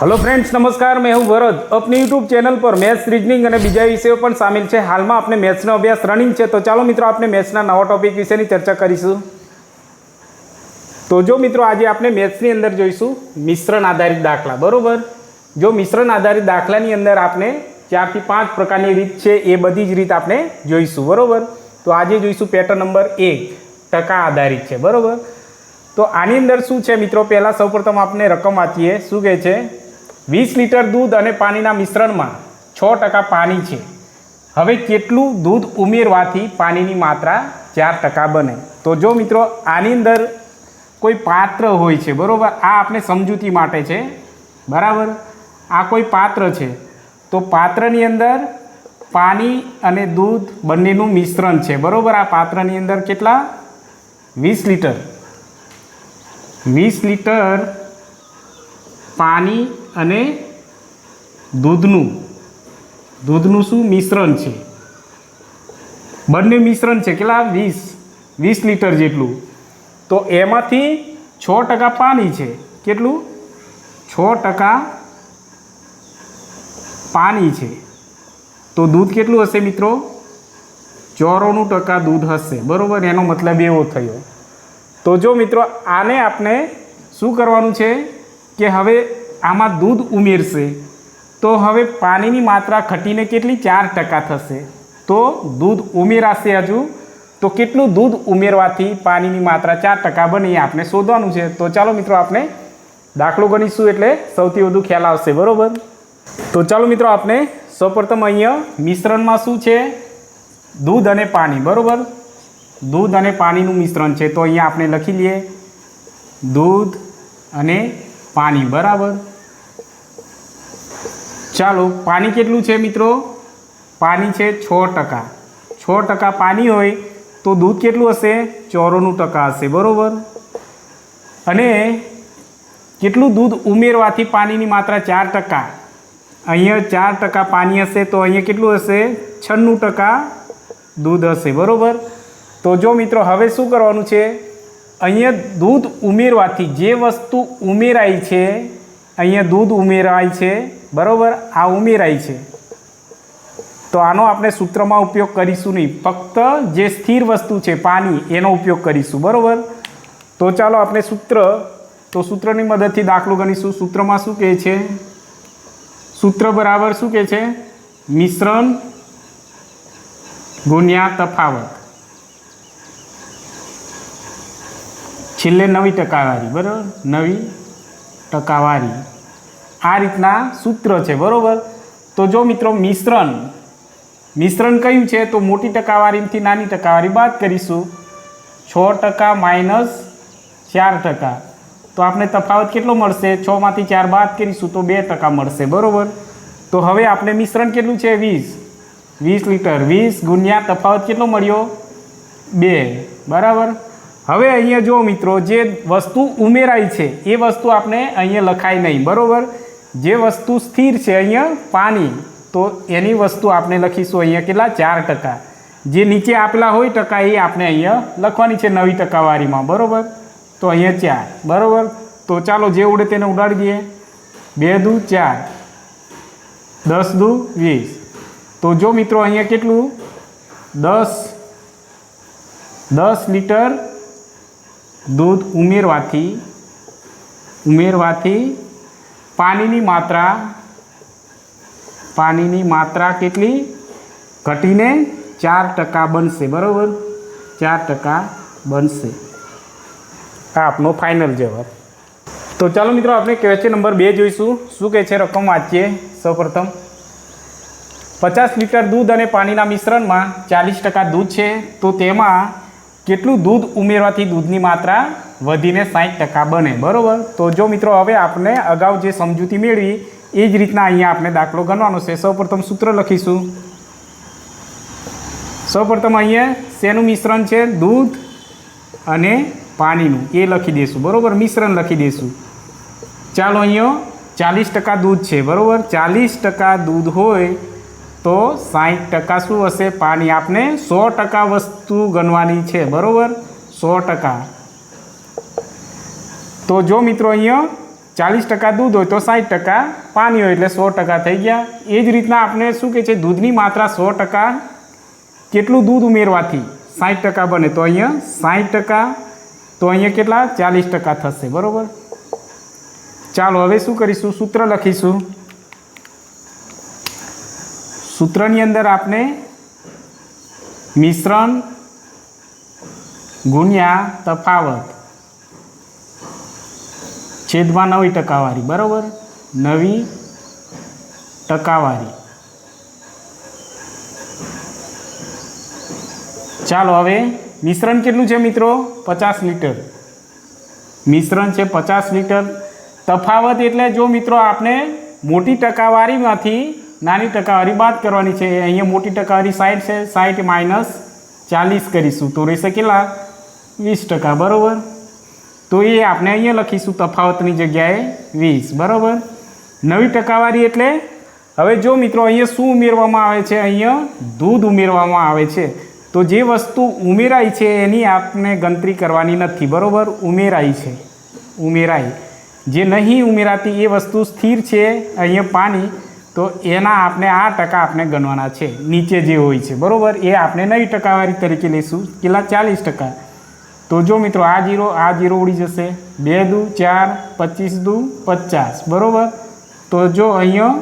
Hello friends નમસ્કાર. મેં હું વરદ. આપની યુટ્યુબ ચેનલ પર મેથ્સ રીઝનિંગ અને બીજા વિષયો પણ સામેલ છે. હાલમાં આપણે મેથ્સનો અભ્યાસ રનિંગ છે. તો ચાલો મિત્રો આપણે મેથ્સના નવા ટોપિક વિશેની ચર્ચા કરીશું. તો જો મિત્રો આજે આપણે મેથ્સની અંદર જોઈશું મિશ્રણ આધારિત દાખલા. બરાબર? જો મિશ્રણ આધારિત દાખલાની અંદર આપણે ચારથી પાંચ પ્રકારની રીત છે એ બધી જ રીત આપણે જોઈશું. બરાબર? તો આજે જોઈશું પેટર્ન નંબર એક, ટકા આધારિત છે. બરાબર? તો આની અંદર શું છે મિત્રો? પહેલાં સૌપ્રથમ આપણે રકમ વાંચીએ. શું કહે છે? વીસ લીટર દૂધ અને પાણીના મિશ્રણમાં છ ટકા પાણી છે. હવે કેટલું દૂધ ઉમેરવાથી પાણીની માત્રા ચાર ટકા બને. તો જો મિત્રો, આની અંદર કોઈ પાત્ર હોય છે, બરાબર? આ આપણે સમજૂતી માટે છે. બરાબર? આ કોઈ પાત્ર છે. તો પાત્રની અંદર પાણી અને દૂધ બંનેનું મિશ્રણ છે. બરાબર? આ પાત્રની અંદર કેટલા? વીસ લીટર. વીસ લીટર પાણી અને દૂધનું. દૂધનું શું? મિશ્રણ છે. બંને મિશ્રણ છે. કેટલા? વીસ. વીસ લીટર જેટલું. તો એમાંથી છ ટકા પાણી છે. કેટલું? છ ટકા પાણી છે. તો દૂધ કેટલું હશે મિત્રો? ચોરોનું ટકા દૂધ હશે. બરાબર? એનો મતલબ એવો થયો. તો જો મિત્રો, આને આપણે શું કરવાનું છે? કે હવે આમાં દૂધ ઉમેરશે. તો હવે પાણીની માત્રા ઘટીને કેટલી? ચાર ટકા થશે. તો દૂધ ઉમેરાશે હજુ. તો કેટલું દૂધ ઉમેરવાથી પાણીની માત્રા ચાર ટકા બને એ આપણે શોધવાનું છે. તો ચાલો મિત્રો આપણે દાખલો ગણીશું એટલે સૌથી વધુ ખ્યાલ આવશે. બરાબર? તો ચાલો મિત્રો આપણે સૌપ્રથમ અહીંયા મિશ્રણમાં શું છે? દૂધ અને પાણી. બરાબર? દૂધ અને પાણીનું મિશ્રણ છે. તો અહીંયા આપણે લખી લઈએ. દૂધ અને પાણી, બરાબર? ચાલો, પાણી કેટલું છે મિત્રો? પાણી છે છ ટકા. છ ટકા પાણી હોય તો દૂધ કેટલું હશે? ચોરોનું ટકા હશે, બરાબર? અને કેટલું દૂધ ઉમેરવાથી પાણીની માત્રા ચાર ટકા? અહીંયા ચાર ટકા પાણી હશે તો અહીંયા કેટલું હશે? છન્નું ટકા દૂધ હશે, બરાબર? તો જો મિત્રો, હવે શું કરવાનું છે? અહીંયા દૂધ ઉમેરવાથી જે વસ્તુ ઉમેરાય છે, અહીંયા દૂધ ઉમેરાય છે, બરાબર? આ ઉમેરાય છે. તો આનો આપણે સૂત્રમાં ઉપયોગ કરીશું નહીં. ફક્ત જે સ્થિર વસ્તુ છે, પાણી, એનો ઉપયોગ કરીશું. બરાબર? તો ચાલો આપણે સૂત્ર, તો સૂત્રની મદદથી દાખલો ગણીશું. સૂત્રમાં શું કહે છે? સૂત્ર બરાબર શું કહે છે? મિશ્રણ ગુણ્યા તફાવત. છેલ્લે નવી ટકાવારી, બરાબર? નવી ટકાવારી. આ રીતના સૂત્ર છે, બરાબર? તો જો મિત્રો મિશ્રણ મિશ્રણ કયું છે? તો મોટી ટકાવારીથી નાની ટકાવારી બાદ કરીશું. છ ટકા માઇનસ ચાર ટકા. તો આપણે તફાવત કેટલો મળશે? છમાંથી ચાર બાદ કરીશું તો બે ટકા મળશે, બરાબર? તો હવે આપણે મિશ્રણ કેટલું છે? વીસ. વીસ લીટર. વીસ ગુણ્યા તફાવત કેટલો મળ્યો? બે. બરાબર? હવે અહીંયા જો મિત્રો, જે વસ્તુ ઉમેરાય છે, એ વસ્તુ આપણે અહીંયા લખાય નહીં, બરાબર? જે વસ્તુ સ્થિર છે અહીંયા પાણી તો એની વસ્તુ આપણે લખીશું અહીંયા કેટલા? ચાર ટકા. જે નીચે આપેલા હોય ટકા, એ આપણે અહીંયા લખવાની છે નવી ટકાવારીમાં, બરાબર? તો અહીંયા ચાર, બરાબર? તો ચાલો જે ઉડે તેને ઉડાડી દઈએ. બે દુ ચાર, દસ દુ વીસ. તો જો મિત્રો, અહીંયા કેટલું? દસ દસ લીટર દૂધ ઉમેરવાથી ઉમેરવાથી પાણીની માત્રા પાણીની માત્રા કેટલી? ઘટીને ચાર ટકા બનશે, બરાબર? ચાર ટકા બનશે. આ આપનો ફાઇનલ જવાબ. તો ચાલો મિત્રો, આપણે ક્વેશ્ચન નંબર બે જોઈશું. શું કહે છે રકમ વાંચીએ? સૌપ્રથમ, પચાસ લીટર દૂધ અને પાણીના મિશ્રણમાં ચાલીસ ટકા દૂધ છે. તો તેમાં કેટલું દૂધ ઉમેરવાથી દૂધની માત્રા વધીને સાઠ ટકા બને, બરાબર? તો જો મિત્રો, હવે આપણે અગાઉ જે સમજૂતી મેળવી, એ જ રીતના અહીંયા આપણે દાખલો ગણવાનો છે. સૌપ્રથમ સૂત્ર લખીશું. સૌપ્રથમ અહીંયા શેનું મિશ્રણ છે? દૂધ અને પાણીનું. એ લખી દઈશું બરાબર? મિશ્રણ લખી દઈશું ચાલો અહીંયા ચાલીસ ટકા દૂધ છે, બરાબર? ચાલીસ ટકા દૂધ હોય તો સાઠ ટકા શું હશે? પાણી આપણે સો ટકા વસ્તુ ગણવાની છે, બરાબર? સો ટકા. તો જો મિત્રો અહીંયા ચાલીસ ટકા દૂધ હોય તો સાઠ ટકા પાણી હોય એટલે સો ટકા થઈ ગયા. એ જ રીતના આપણે શું કહે છે, દૂધની માત્રા સો ટકા કેટલું દૂધ ઉમેરવાથી સાઠ ટકા બને. તો અહીંયા સાઠ ટકા, તો અહીંયા કેટલા? ચાલીસ ટકા થશે, બરાબર? ચાલો, હવે શું કરીશું? સૂત્ર લખીશું. સૂત્રની અંદર આપણે મિશ્રણ ગુણ્યા તફાવત. છેદમાં નવી ટકાવારી, બરાબર? નવી ટકાવારી. ચાલો હવે મિશ્રણ કેટલું છે મિત્રો? પચાસ લીટર. મિશ્રણ છે પચાસ લીટર. તફાવત એટલે જો મિત્રો આપણે મોટી ટકાવારીમાંથી નાની ટકાવારી બાદ કરવાની છે. અહીંયા મોટી ટકાવારી સાઠ છે. સાઠ માઇનસ ચાલીસ કરીશું. તો રહેશે કેટલા? વીસ ટકા. બરાબર? તો એ આપણે અહીંયા લખીશું તફાવતની જગ્યાએ વીસ. બરાબર? નવી ટકાવારી એટલે હવે જો મિત્રો અહીંયા શું ઉમેરવામાં આવે છે? અહીંયા દૂધ ઉમેરવામાં આવે છે. તો જે વસ્તુ ઉમેરાઈ છે એની આપણે ગણતરી કરવાની નથી. બરાબર? ઉમેરાઈ છે. ઉમેરાઈ. જે નહીં ઉમેરાતી એ વસ્તુ સ્થિર છે. અહીંયા પાણી તો એના આપણે આ ટકા આપણે ગણવાના છે. નીચે જે હોય છે, બરાબર? એ આપણે નવી ટકાવારી તરીકે લઈશું. કેટલા? ચાલીસ ટકા. તો જો મિત્રો, આ જીરો આ જીરો ઉડી જશે. બે દુ, ચાર, પચીસ દુ, પચાસ. બરાબર? તો જો અહીંયા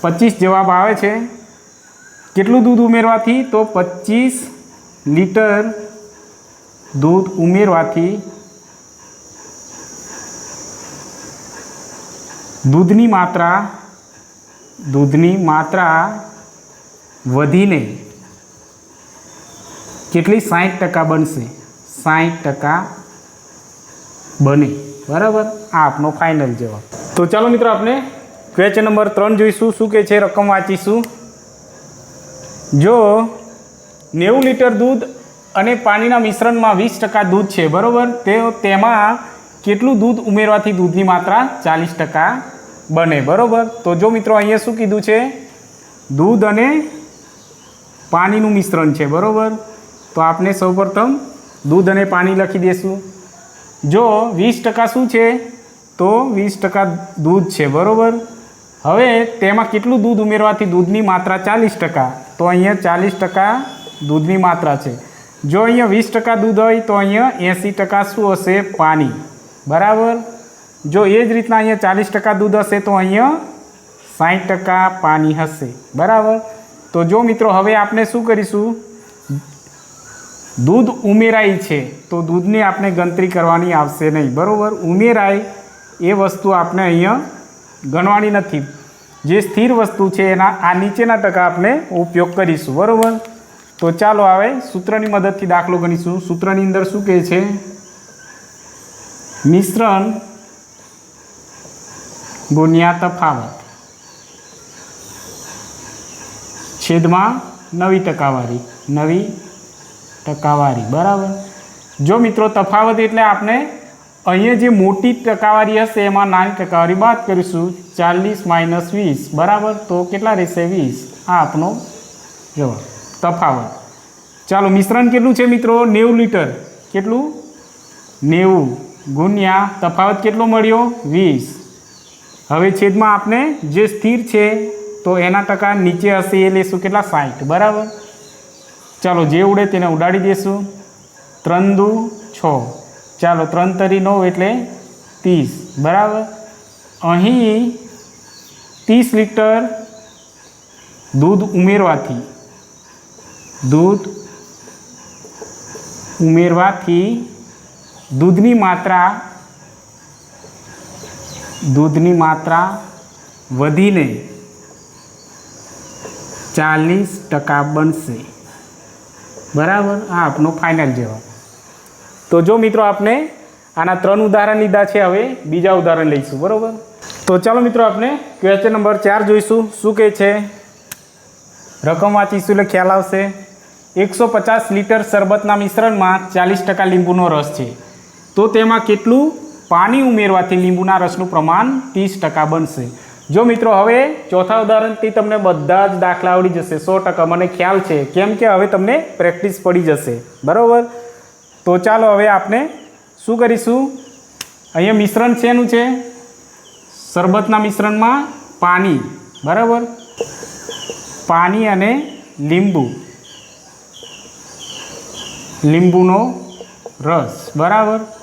પચીસ જવાબ આવે છે. કેટલું દૂધ ઉમેરવાથી? તો પચીસ લીટર દૂધ ઉમેરવાથી દૂધની માત્રા દૂધની માત્રા વધીને કેટલી સાઠ ટકા બનશે? સાઠ ટકા બને. બરાબર? આ આપનો ફાઇનલ જવાબ. તો ચાલો મિત્રો આપણે ક્વેશ્ચન નંબર ત્રણ જોઈશું. શું કે છે? રકમ વાંચીશું. જો નેવું લીટર દૂધ અને પાણીના મિશ્રણમાં વીસ ટકા દૂધ છે, બરાબર? તે તેમાં કેટલું દૂધ ઉમેરવાથી દૂધની માત્રા ચાલીસ ટકા બને, બરાબર? તો જો મિત્રો અહીંયા શું કીધું છે? દૂધ અને પાણીનું મિશ્રણ છે, બરાબર? તો આપણે સૌપ્રથમ દૂધ અને પાણી લખી દઈશું જો વીસ ટકા શું છે? તો વીસ ટકા દૂધ છે, બરાબર? હવે તેમાં કેટલું દૂધ ઉમેરવાથી દૂધની માત્રા ચાલીસ ટકા? તો અહીંયા ચાલીસ ટકા દૂધની માત્રા છે. જો અહીંયા વીસ ટકા દૂધ હોય તો અહીંયા એંસી ટકા શું હશે? પાણી. બરાબર? જો એ જ રીતના અહીંયા ચાલીસ ટકા દૂધ હશે તો અહીંયા સાઠ ટકા પાણી હશે. બરાબર? તો જો મિત્રો, હવે આપણે શું કરીશું? દૂધ ઉમેરાય છે, તો દૂધની આપણે ગણતરી કરવાની આવશે નહીં. બરાબર? ઉમેરાય એ વસ્તુ આપણે અહીંયા ગણવાની નથી. જે સ્થિર વસ્તુ છે એના, આ નીચેના ટકા આપણે ઉપયોગ કરીશું. બરાબર? તો ચાલો હવે સૂત્રની મદદથી દાખલો ગણીશું. સૂત્રની અંદર શું કહે છે? મિશ્રણ ગુણ્યા તફાવત. છેદમાં નવી ટકાવારી. નવી ટકાવારી. બરાબર? જો મિત્રો તફાવત એટલે આપણે અહીંયા જે મોટી ટકાવારી હશે એમાં નાની ટકાવારી બાદ કરીશું. ચાલીસ માઇનસ વીસ. બરાબર? તો કેટલા રહેશે? વીસ. આ આપણો જવાબ. તફાવત. ચાલો, મિશ્રણ કેટલું છે મિત્રો? નેવું લીટર. કેટલું? નેવું. ગુણ્યા તફાવત કેટલો મળ્યો? વીસ. હવે છેદમાં આપણે જે સ્થિર છે, તો એના ટકા નીચે હશે એ લેશું કેટલા? સાઠ બરાબર? ચાલો જે ઉડે તેને ઉડાડી દઈશું ત્રણ દુ છ. ચાલો ત્રણ તરી નવ એટલે ત્રીસ. બરાબર? અહીં ત્રીસ લીટર દૂધ ઉમેરવાથી દૂધ ઉમેરવાથી દૂધની માત્રા દૂધની માત્રા વધીને ચાલીસ ટકા બનશે. બરાબર? આ આપનો ફાઇનલ જવાબ. તો જો મિત્રો આપણે આના ત્રણ ઉદાહરણ લીધા છે હવે, બીજા ઉદાહરણ લઈશું, બરાબર? તો ચાલો મિત્રો આપણે ક્વેશ્ચન નંબર ચાર જોઈશું. શું કહે છે? રકમ વાંચીશું એટલે ખ્યાલ આવશે? એકસો પચાસ લીટર શરબતના મિશ્રણમાં ચાલીસ ટકા લીંબુનો રસ છે. તો તેમાં કેટલું પાણી ઉમેરવાથી લીંબુના રસનું પ્રમાણ ત્રીસ ટકા બનશે. જો મિત્રો, હવે ચોથા ઉદાહરણથી તમને બધા જ દાખલા આવડી જશે, સો ટકા. મને ખ્યાલ છે, કેમ કે હવે તમને પ્રેક્ટિસ પડી જશે. બરાબર? તો ચાલો હવે આપણે શું કરીશું? અહીંયા મિશ્રણ શેનું છે? શરબતના મિશ્રણમાં પાણી. બરાબર? પાણી અને લીંબુ. લીંબુનો રસ. બરાબર?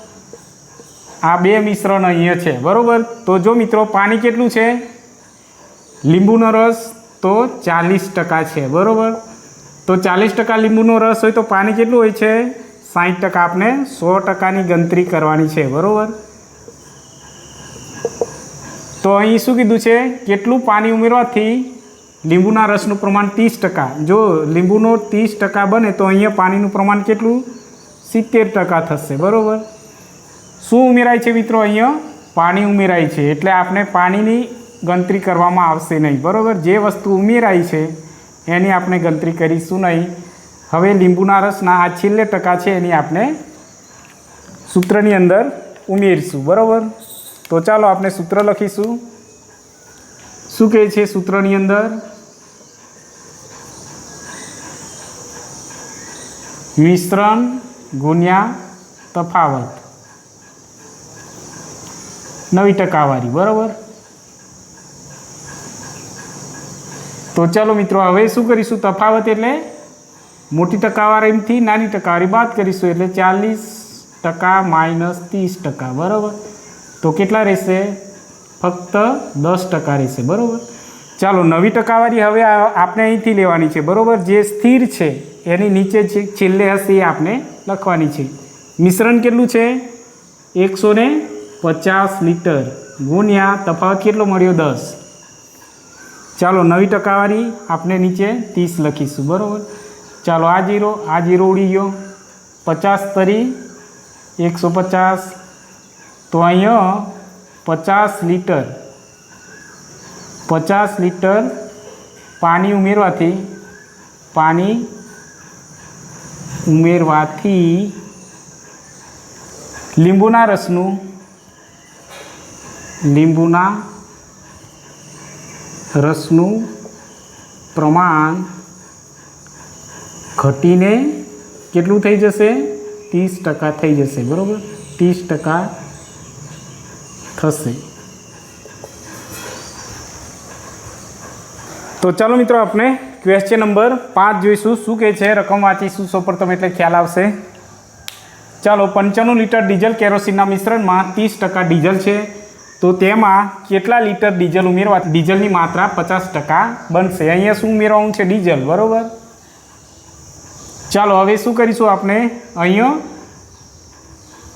આ બે મિશ્રણ અહીંયા છે, બરાબર? તો જો મિત્રો, પાણી કેટલું છે? લીંબુનો રસ તો ચાલીસ ટકા છે, બરાબર? તો ચાલીસ ટકા લીંબુનો રસ હોય તો પાણી કેટલું હોય છે? સાઠ ટકા આપણે સો ટકાની ગણતરી કરવાની છે, બરાબર? તો અહીં શું કીધું છે? કેટલું પાણી ઉમેરવાથી લીંબુના રસનું પ્રમાણ ત્રીસ ટકા. જો લીંબુનો ત્રીસ ટકા બને તો અહીંયા પાણીનું પ્રમાણ કેટલું? સિત્તેર ટકા થશે, બરાબર? શું ઉમેરાય છે મિત્રો અહીંયા? પાણી ઉમેરાય છે. એટલે આપણે પાણીની ગણતરી કરવામાં આવશે નહીં. બરાબર? જે વસ્તુ ઉમેરાય છે, એની આપણે ગણતરી કરીશું નહીં. હવે લીંબુના રસના આ છેલ્લે ટકા છે, એની આપણે સૂત્રની અંદર ઉમેરીશું. બરાબર? તો ચાલો આપણે સૂત્ર લખીશું. શું કહે છે સૂત્રની અંદર? મિશ્રણ ગુણ્યા તફાવત. નવી ટકાવારી બરાબર? તો ચાલો મિત્રો, હવે શું કરીશું? તફાવત એટલે મોટી ટકાવારીથી નાની ટકાવારી બાદ કરીશું. એટલે ચાલીસ ટકા માઇનસ ત્રીસ ટકા, બરાબર? તો કેટલા રહેશે? ફક્ત દસ ટકા રહેશે, બરાબર? ચાલો, નવી ટકાવારી હવે આપણે અહીંથી લેવાની છે, બરાબર? જે સ્થિર છે, એની નીચે છેલ્લે હશે એ આપણે લખવાની છે. મિશ્રણ કેટલું છે? એકસો પચાસ લીટર. ગુણ્યા તફાવત કેટલો મળ્યો? દસ. ચાલો નવી ટકાવારી આપણે નીચે ત્રીસ લખીશું. બરાબર? ચાલો આ જીરો આ જીરો ઉડી ગયો. પચાસ તરી, એકસો પચાસ. તો અહીંયા પચાસ લીટર પચાસ લીટર પાણી ઉમેરવાથી પાણી ઉમેરવાથી લીંબુના રસનું લીંબુના રસનું પ્રમાણ ઘટીને કેટલું થઈ જશે? ત્રીસ ટકા થઈ જશે, બરાબર? ત્રીસ ટકા થશે. તો ચાલો મિત્રો, આપણે ક્વેશ્ચન નંબર પાંચ જોઈશું. શું કહે છે? રકમ વાંચીશું. સૌપ્રથમ એટલે ખ્યાલ આવશે. ચાલો, પંચાણું લીટર ડીઝલ કેરોસીનના મિશ્રણમાં ત્રીસ ટકા ડીઝલ છે. તો તેમાં કેટલા લીટર ડીઝલ ઉમેરવા ડીઝલની માત્રા પચાસ ટકા બનશે. અહીંયા શું ઉમેરવાનું છે ડીઝલ? બરાબર? ચાલો, હવે શું કરીશું આપણે? અહીંયા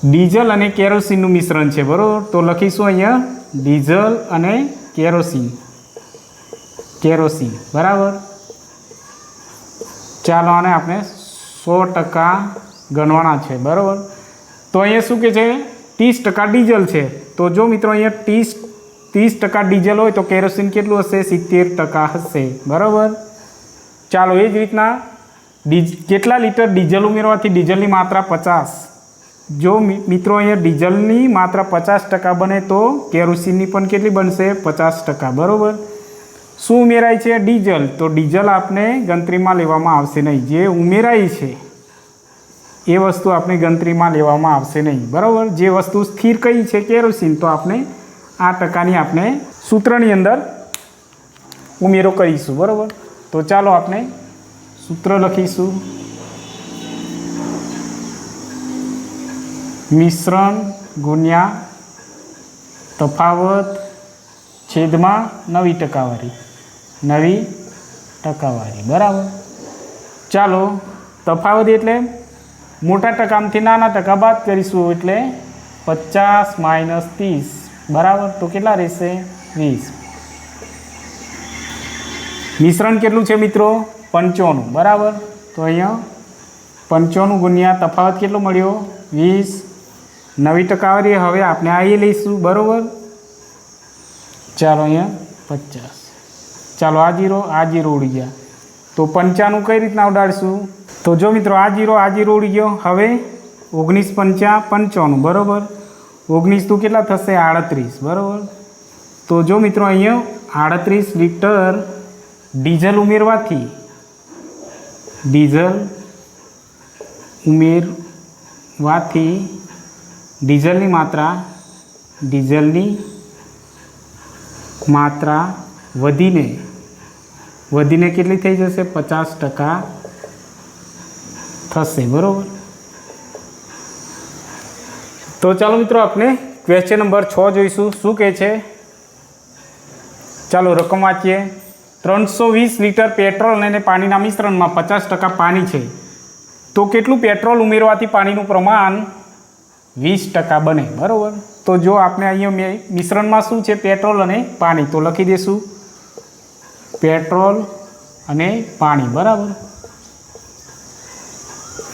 ડીઝલ અને કેરોસીનનું મિશ્રણ છે, બરાબર? તો લખીશું અહીંયા ડીઝલ અને કેરોસીન. કેરોસીન, બરાબર? ચાલો, આને આપણે સો ટકા ગણવાના છે, બરાબર? તો અહીંયા શું કે છે? ત્રીસ ટકા ડીઝલ છે. તો જો મિત્રો અહીંયા ત્રીસ ત્રીસ ટકા ડીઝલ હોય તો કેરોસીન કેટલું હશે? સિત્તેર ટકા હશે. બરાબર? ચાલો, એ જ રીતના ડીજ કેટલા લીટર ડીઝલ ઉમેરવાથી ડીઝલની માત્રા પચાસ? જો મિત્રો અહીંયા ડીઝલની માત્રા પચાસ ટકા બને તો કેરોસીનની પણ કેટલી બનશે? પચાસ ટકા. બરાબર? શું ઉમેરાય છે? ડીઝલ. તો ડીઝલ આપણે ગણતરીમાં લેવામાં આવશે નહીં. જે ઉમેરાય છે એ વસ્તુ આપણે ગણતરીમાં લેવામાં આવશે નહીં. બરાબર? જે વસ્તુ સ્થિર કઈ છે કેરોસીન, તો આપણે આ ટકાની આપણે સૂત્રની અંદર ઉમેરો કરીશું. બરાબર? તો ચાલો આપણે સૂત્ર લખીશું. મિશ્રણ ગુણ્યા તફાવત છેદમાં નવી ટકાવારી. નવી ટકાવારી. બરાબર? ચાલો, તફાવત એટલે મોટા ટકામાંથી નાના ટકા બાદ કરીશું એટલે પચાસ માઇનસ ત્રીસ. બરાબર? તો કેટલા રહેશે? વીસ. મિશ્રણ કેટલું છે મિત્રો? પંચોનું. બરાબર? તો અહીંયા પંચોનું ગુણ્યા તફાવત કેટલો મળ્યો? વીસ. નવી ટકાવારી હવે આપણે આવી લઈશું. બરાબર? ચાલો અહીંયા પચાસ. ચાલો આ જીરો આ જીરો ઉડી ગયા. તો પંચાનું કઈ રીતના ઉડાડીશું? તો જો મિત્રો આ જીરો આ જીરો ઉડી ગયો. હવે ઓગણીસ પંચા પંચાણું, બરાબર? ઓગણીસ તો કેટલા થશે? આડત્રીસ, બરાબર? તો જો મિત્રો અહીંયા આડત્રીસ લીટર ડીઝલ ઉમેરવાથી ડીઝલ ઉમેરવાથી ડીઝલની માત્રા ડીઝલની માત્રા વધીને વધીને કેટલી થઈ જશે? પચાસ ટકા થશે, બરાબર? તો ચાલો મિત્રો આપણે ક્વેશ્ચન નંબર છ જોઈશું. શું કહે છે? ચાલો રકમ વાંચીએ. ત્રણસો વીસ લીટર પેટ્રોલ અને પાણીના મિશ્રણમાં પચાસ ટકા પાણી છે. તો કેટલું પેટ્રોલ ઉમેરવાથી પાણીનું પ્રમાણ વીસ ટકા બને, બરાબર? તો જો આપણે અહીંયા મેં મિશ્રણમાં શું છે પેટ્રોલ અને પાણી? તો લખી દઈશું પેટ્રોલ અને પાણી, બરાબર?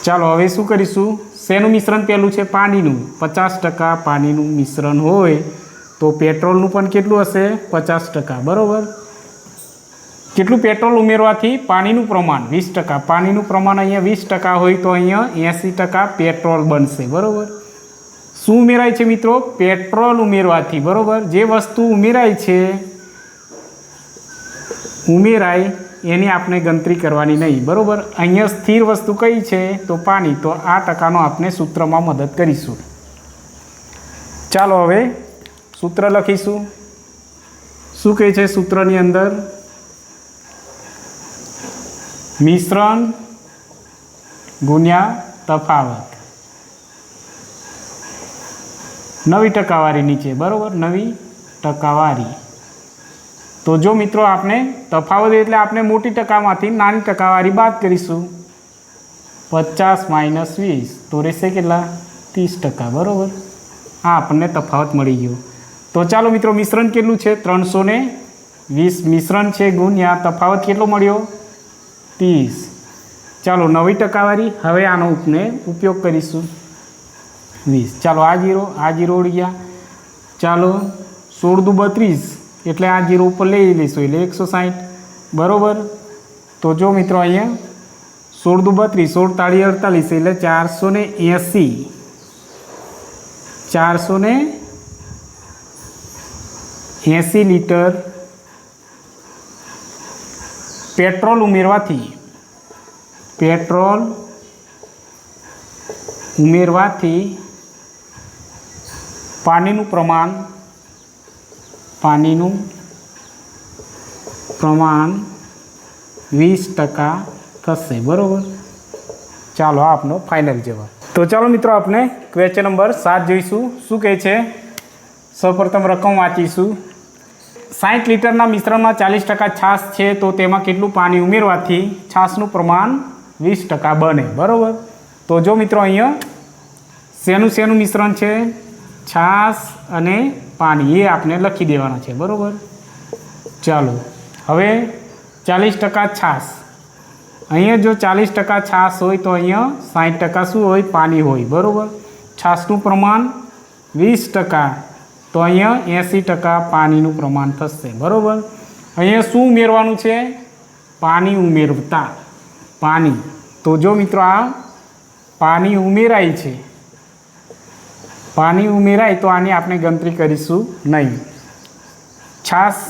ચાલો, હવે શું કરીશું? શેનું મિશ્રણ પહેલું છે? પાણીનું. પચાસ ટકા પાણીનું મિશ્રણ હોય તો પેટ્રોલનું પણ કેટલું હશે? પચાસ ટકા. બરાબર? કેટલું પેટ્રોલ ઉમેરવાથી? પાણીનું પ્રમાણ, વીસ ટકા. પાણીનું પ્રમાણ અહીંયા વીસ ટકા હોય તો અહીંયા એંસી ટકા પેટ્રોલ બનશે. બરાબર? શું ઉમેરાય છે મિત્રો? પેટ્રોલ ઉમેરવાથી. બરાબર? જે વસ્તુ ઉમેરાય છે, ઉમેરાય એની આપણે ગણતરી કરવાની નહીં, બરાબર? અહીંયા સ્થિર વસ્તુ કઈ છે? તો પાણી. તો આ ટકાનો આપણે સૂત્રમાં મદદ કરીશું. ચાલો હવે સૂત્ર લખીશું. શું કહે છે સૂત્રની અંદર? મિશ્રણ ગુણ્યા તફાવત. નવી ટકાવારી નીચે, બરાબર? નવી ટકાવારી. તો જો મિત્રો આપણે તફાવત એટલે આપણે મોટી ટકામાંથી નાની ટકાવારી બાદ કરીશું. પચાસ માઇનસ વીસ, તો રહેશે કેટલા? ત્રીસ ટકા, બરાબર? આ આપણને તફાવત મળી ગયો. તો ચાલો મિત્રો, મિશ્રણ કેટલું છે? ત્રણસો ને વીસ મિશ્રણ છે ગુણ્યા તફાવત કેટલો મળ્યો? ત્રીસ. ચાલો નવી ટકાવારી, હવે આનો ઉપને ઉપયોગ કરીશું. વીસ. ચાલો આ જીરો આ જીરો ઉડી ગયા. ચાલો સોળ દુ બત્રીસ. એટલે આ જીરો ઉપર લઈ લઈશું એટલે એકસો સાઠ બરાબર? તો જો મિત્રો અહીંયા સોળ દુ બત્રીસ, સોળ તાળી અડતાલીસ, એટલે ચારસો ને એંસી. ચારસો ને એંસી લીટર પેટ્રોલ ઉમેરવાથી પેટ્રોલ ઉમેરવાથી પાણીનું પ્રમાણ પાણીનું પ્રમાણ વીસ ટકા થશે, બરાબર? ચાલો આપનો ફાઇનલ જવાબ. તો ચાલો મિત્રો આપણે ક્વેશ્ચન નંબર સાત જોઈશું. શું કહે છે? સૌપ્રથમ રકમ વાંચીશું. સાઠ લીટરના મિશ્રણમાં ચાલીસ ટકા છાશ છે, તો તેમાં કેટલું પાણી ઉમેરવાથી છાશનું પ્રમાણ વીસ ટકા બને, બરાબર? તો જો મિત્રો, અહીંયા શેનું શેનું મિશ્રણ છે? છાશ અને પાણી એ આપણે લખી દેવાના છે, બરાબર? ચાલો, હવે ચાલીસ ટકા છાશ. અહીંયા જો ચાલીસ ટકા છાશ હોય તો અહીંયા સાઠ ટકા શું હોય? પાણી હોય, બરાબર? છાશનું પ્રમાણ વીસ ટકા, તો અહીંયા એંસી ટકા પાણીનું પ્રમાણ થશે, બરાબર? અહીંયા શું ઉમેરવાનું છે? પાણી ઉમેરતા, પાણી. તો જો મિત્રો આ પાણી ઉમેરાય છે પાણી ઉમેરાય તો આની આપણે ગણતરી કરીશું નહીં. છાશ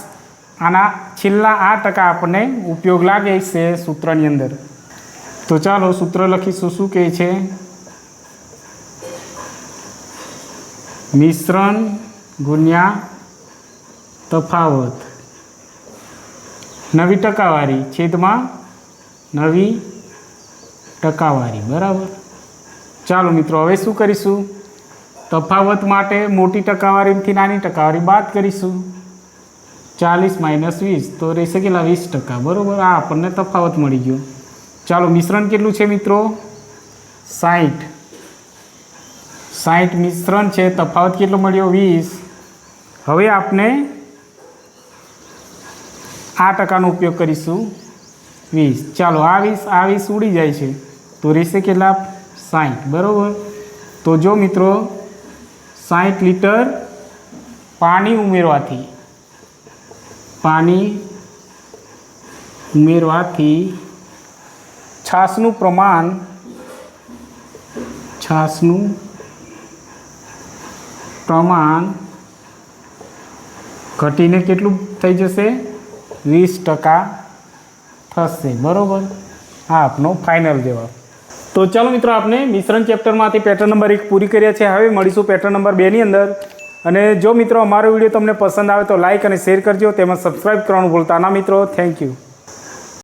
આના છેલ્લા આ ટકા આપણને ઉપયોગ લાગે છે સૂત્રની અંદર. તો ચાલો સૂત્ર લખીશું, શું કહે છે? મિશ્રણ ગુણ્યા તફાવત. નવી ટકાવારી, છેદમાં નવી ટકાવારી, બરાબર? ચાલો મિત્રો, હવે શું કરીશું? તફાવત માટે મોટી ટકાવારીથી નાની ટકાવારી બાદ કરીશું. ચાલીસ માઇનસ વીસ, તો રહેશે કેટલા? વીસ ટકા. બરાબર? આ આપણને તફાવત મળી ગયો. ચાલો, મિશ્રણ કેટલું છે મિત્રો? સાઠ સાઠ મિશ્રણ છે. તફાવત કેટલો મળ્યો? વીસ. હવે આપણે આ ટકાનો ઉપયોગ કરીશું. વીસ. ચાલો, આ વીસ આ વીસ ઉડી જાય છે. તો રહેશે કેટલા? સાઠ બરાબર? તો જો મિત્રો સાઠ લીટર પાણી ઉમેરવાથી પાણી ઉમેરવાથી છાશનું પ્રમાણ છાશનું પ્રમાણ ઘટીને કેટલું થઈ જશે? વીસ ટકા થશે. બરાબર? આ આપનો ફાઇનલ જવાબ. તો ચાલો મિત્રો આપણે મિશ્રણ ચેપ્ટરમાંથી પેટર્ન નંબર એક પૂરી કર્યા છે હવે મળીશું પેટર્ન નંબર બેની અંદર. અને જો મિત્રો અમારો વીડિયો તમને પસંદ આવે તો લાઇક અને શેર કરજો. તેમજ સબસ્ક્રાઈબ કરવાનું ભૂલતા ના મિત્રો. Thank you